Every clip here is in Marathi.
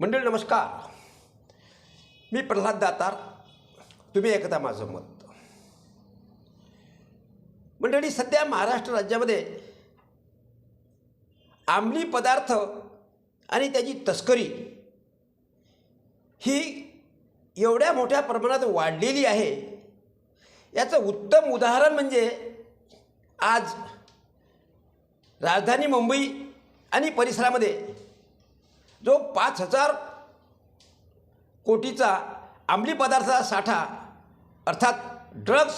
मंडळी नमस्कार. मी प्रल्हाद दातार. तुम्ही ऐकता माझं मत. मंडळी सध्या महाराष्ट्र राज्यामध्ये आंबली पदार्थ आणि त्याची तस्करी ही एवढ्या मोठ्या प्रमाणात वाढलेली आहे. याचं उत्तम उदाहरण म्हणजे आज राजधानी मुंबई आणि परिसरामध्ये जो पाच हजार कोटीचा अंमली पदार्थाचा साठा अर्थात ड्रग्स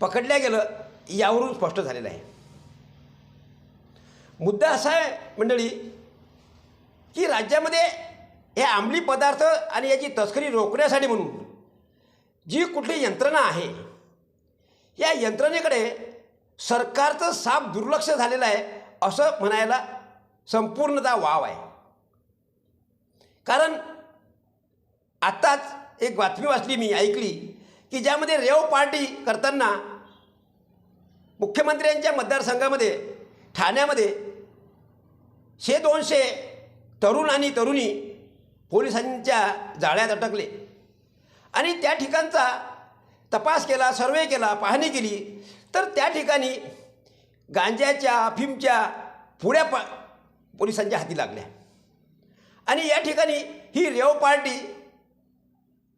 पकडल्या गेलं यावरून स्पष्ट झालेलं आहे. मुद्दा असा आहे मंडळी की राज्यामध्ये हे अंमली पदार्थ आणि याची तस्करी रोखण्यासाठी म्हणून जी कुठली यंत्रणा आहे या यंत्रणेकडे सरकारचं साफ दुर्लक्ष झालेलं आहे असं म्हणायला संपूर्णतः वाव आहे. कारण आत्ताच एक बातमी वाचली मी ऐकली की ज्यामध्ये रेव पार्टी करताना मुख्यमंत्र्यांच्या मतदारसंघामध्ये ठाण्यामध्ये शे दोनशे तरुण आणि तरुणी पोलिसांच्या जाळ्यात अटकले. आणि त्या ठिकाणचा तपास केला सर्वे केला पाहणी केली तर त्या ठिकाणी गांजाच्या अफीमच्या पुड्या पा पोलिसांच्या हाती लागल्या. आणि या ठिकाणी ही रेव पार्टी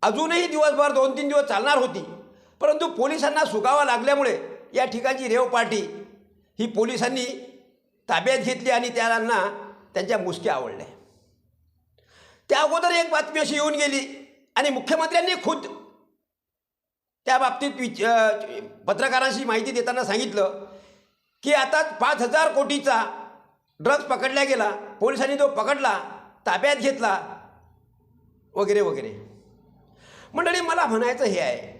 अजूनही दिवसभर दोन तीन दिवस चालणार होती. परंतु पोलिसांना सुगावा लागल्यामुळे या ठिकाणची रेव पार्टी ही पोलिसांनी ताब्यात घेतली आणि त्यांना त्यांच्या मुसक्या आवडल्या. त्या अगोदर एक बातमी अशी येऊन गेली आणि मुख्यमंत्र्यांनी खुद त्या बाबतीत विच पत्रकारांशी माहिती देताना सांगितलं की आता पाच हजार कोटीचा ड्रग्ज पकडला गेला. पोलिसांनी तो पकडला. ताब्यात घेतला. वगैरे वगैरे. मंडळी मला म्हणायचं हे आहे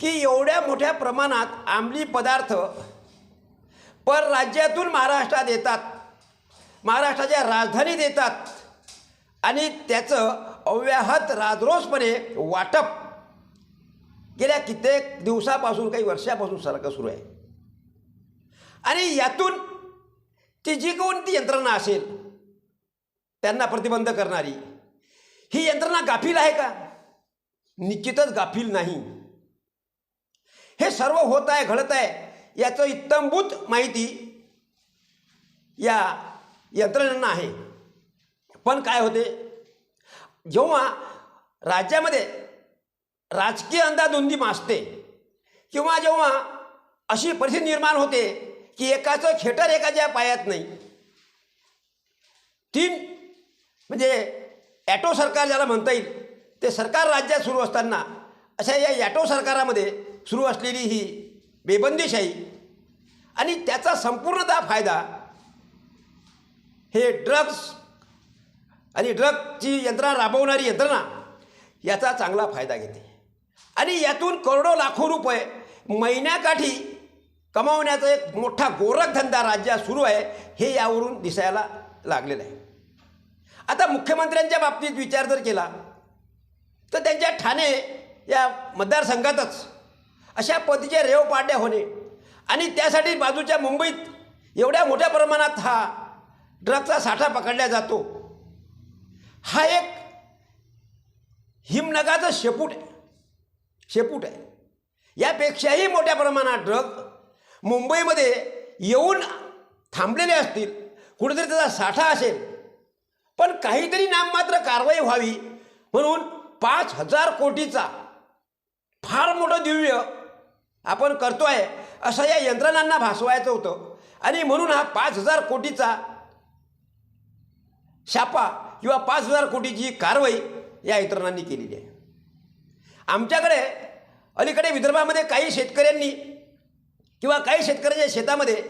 की एवढ्या मोठ्या प्रमाणात आंबली पदार्थ परराज्यातून महाराष्ट्रात येतात महाराष्ट्राच्या राजधानीत येतात आणि त्याचं अव्याहत राजरोसपणे वाटप गेल्या कित्येक दिवसापासून काही वर्षापासून सारखं सुरू आहे. आणि यातून ती जी कोणती यंत्रणा असेल त्यांना प्रतिबंध करणारी. ही यंत्रणा गाफील आहे का? निश्चितच गाफील नाही. हे सर्व होत आहे घडत आहे याचं इत्तमभूत माहिती या यंत्रणांना आहे. पण काय होते? जेव्हा राज्यामध्ये राजकीय अंदाधुंदी मासते किंवा जेव्हा अशी परिस्थिती निर्माण होते की एकाचं खेटर एकाच्या पायात नाही तीन म्हणजे ॲटो सरकार ज्याला म्हणता येईल ते सरकार राज्यात सुरू असताना अशा या ॲटो सरकारामध्ये सुरू असलेली ही बेबंदीशाही आणि त्याचा संपूर्णतः फायदा हे ड्रग्स आणि ड्रगची यंत्रणा राबवणारी यंत्रणा याचा चांगला फायदा घेते. आणि यातून करोडो लाखो रुपये महिन्याकाठी कमावण्याचा एक मोठा गोरखधंदा राज्यात सुरू आहे हे यावरून दिसायला लागलेलं आहे. आता मुख्यमंत्र्यांच्या बाबतीत विचार जर केला तर त्यांच्या ठाणे या मतदारसंघातच अशा पद्धतीचे रेव पाड्या होणे आणि त्यासाठी बाजूच्या मुंबईत एवढ्या मोठ्या प्रमाणात हा ड्रगचा साठा पकडला जातो. हा एक हिमनगाचं शेपूट आहे. शेपूट आहे. यापेक्षाही मोठ्या प्रमाणात ड्रग मुंबईमध्ये येऊन थांबलेले असतील कुठेतरी त्याचा साठा असेल पण काहीतरी नाममात्र कारवाई व्हावी. म्हणून पाच हजार कोटीचा फार मोठं दिव्य आपण करतो आहे असं या यंत्रणांना भासवायचं होतं. आणि म्हणून हा पाच हजार कोटीचा शापा किंवा पाच हजार कोटीची कारवाई या यंत्रणांनी केलेली आहे. आमच्याकडे अलीकडे विदर्भामध्ये काही शेतकऱ्यांनी किंवा काही शेतकऱ्याच्या शेतामध्ये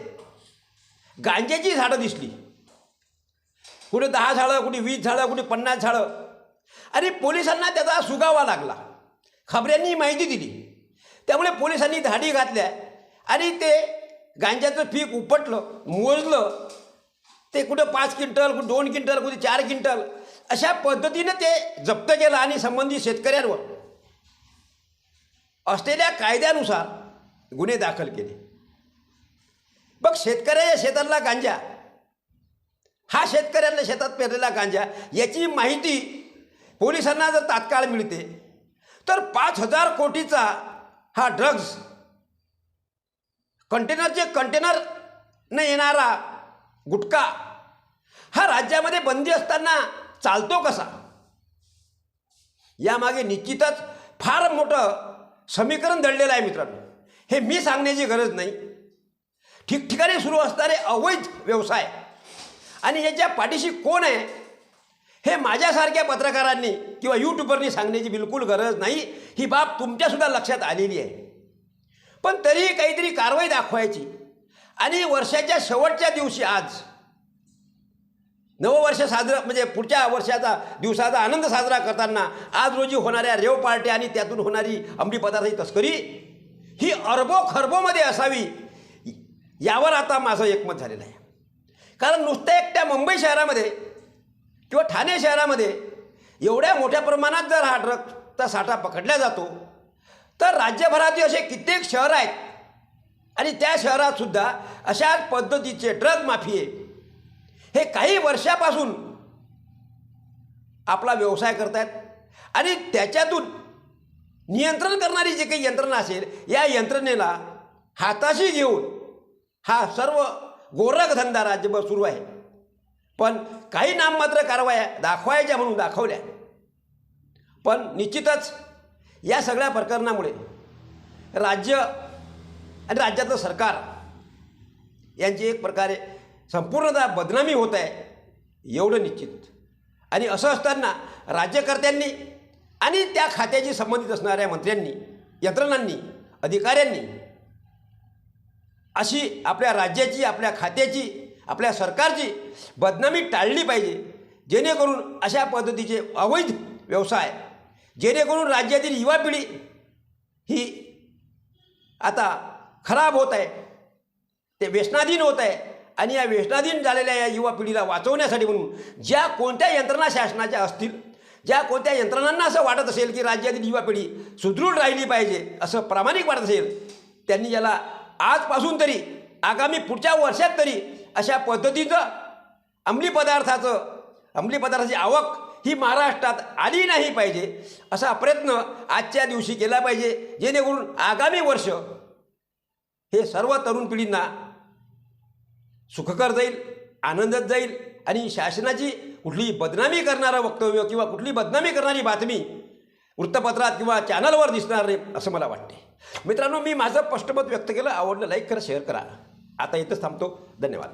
गांज्याची झाडं दिसली. कुठे दहा झाडं कुठे वीस झाडं कुठे पन्नास झाडं. आणि पोलिसांना त्याचा सुगावा लागला. खबऱ्यांनी माहिती दिली. त्यामुळे पोलिसांनी धाडी घातल्या. आणि ते गांज्याचं पीक उपटलं मोजलं. ते कुठं पाच क्विंटल कुठं दोन क्विंटल कुठे चार क्विंटल. अशा पद्धतीनं ते जप्त केलं आणि संबंधित शेतकऱ्यांवर. असलेल्या कायद्यानुसार गुन्हे दाखल केले. बघ शेतकऱ्याच्या शेतातला गांजा हा शेतकऱ्यांना शेतात पेरलेला गांजा याची माहिती पोलिसांना जर तात्काळ मिळते तर पाच हजार कोटीचा हा ड्रग्ज कंटेनरचे कंटेनर न येणारा गुटखा हा राज्यामध्ये बंदी असताना चालतो कसा? यामागे निश्चितच फार मोठं समीकरण दडलेलं आहे मित्रांनो. हे मी सांगण्याची गरज नाही. ठिकठिकाणी सुरू असणारे अवैध व्यवसाय आणि याच्या पाठीशी कोण आहे हे माझ्यासारख्या पत्रकारांनी किंवा यूट्यूबरनी सांगण्याची बिलकुल गरज नाही. ही बाब तुमच्यासुद्धा लक्षात आलेली आहे. पण तरीही काहीतरी कारवाई दाखवायची. आणि वर्षाच्या शेवटच्या दिवशी आज नववर्ष साजरं म्हणजे पुढच्या वर्षाचा दिवसाचा आनंद साजरा करताना आज रोजी होणाऱ्या रेव पार्ट्या आणि त्यातून होणारी अंमली पदार्थाची तस्करी ही अरबो खरबोमध्ये असावी यावर आता माझं एकमत झालेलं आहे. कारण नुसत्या एकट्या मुंबई शहरामध्ये किंवा ठाणे शहरामध्ये एवढ्या मोठ्या प्रमाणात जर हा ड्रगचा साठा पकडला जातो तर राज्यभरातील असे कित्येक शहर आहेत आणि त्या शहरातसुद्धा अशाच पद्धतीचे ड्रग माफिये हे काही वर्षापासून आपला व्यवसाय करतायत आणि त्याच्यातून नियंत्रण करणारी जी काही यंत्रणा असेल या यंत्रणेला हाताशी घेऊन हा सर्व गोरखधंदा राज्यभर सुरू आहे. पण काही नाममात्र कारवाया दाखवायच्या म्हणून दाखवल्या. पण निश्चितच या सगळ्या प्रकरणामुळे राज्य आणि राज्यातलं सरकार यांची एक प्रकारे संपूर्णतः बदनामी होत आहे एवढं निश्चित. आणि असं असताना राज्यकर्त्यांनी आणि त्या खात्याशी संबंधित असणाऱ्या मंत्र्यांनी यंत्रणांनी अधिकाऱ्यांनी अशी आपल्या राज्याची आपल्या खात्याची आपल्या सरकारची बदनामी टाळली पाहिजे. जेणेकरून अशा पद्धतीचे अवैध व्यवसाय जेणेकरून राज्यातील युवा पिढी ही आता खराब होत आहे ते व्यसनाधीन होत आहे आणि या व्यसनाधीन झालेल्या या युवा पिढीला वाचवण्यासाठी म्हणून ज्या कोणत्या यंत्रणा शासनाच्या असतील ज्या कोणत्या यंत्रणांना असं वाटत असेल की राज्यातील युवा पिढी सुदृढ राहिली पाहिजे असं प्रामाणिक वाटत असेल त्यांनी याला आजपासून तरी आगामी पुढच्या वर्षात तरी अशा पद्धतीचं अंमली पदार्थाचं अंमली पदार्थाची आवक ही महाराष्ट्रात आली नाही पाहिजे असा प्रयत्न आजच्या दिवशी केला पाहिजे जेणेकरून आगामी वर्ष हे सर्व तरुण पिढींना सुखकर जाईल आनंदात जाईल आणि शासनाची कुठली बदनामी करणारं वक्तव्य किंवा कुठली बदनामी करणारी बातमी वृत्तपत्रात किंवा चॅनलवर दिसणार नाही असं मला वाटते. मित्रांनो मी माझं स्पष्ट मत व्यक्त केलं. आवडलं लाईक करा शेअर करा. आता इथंच थांबतो. धन्यवाद.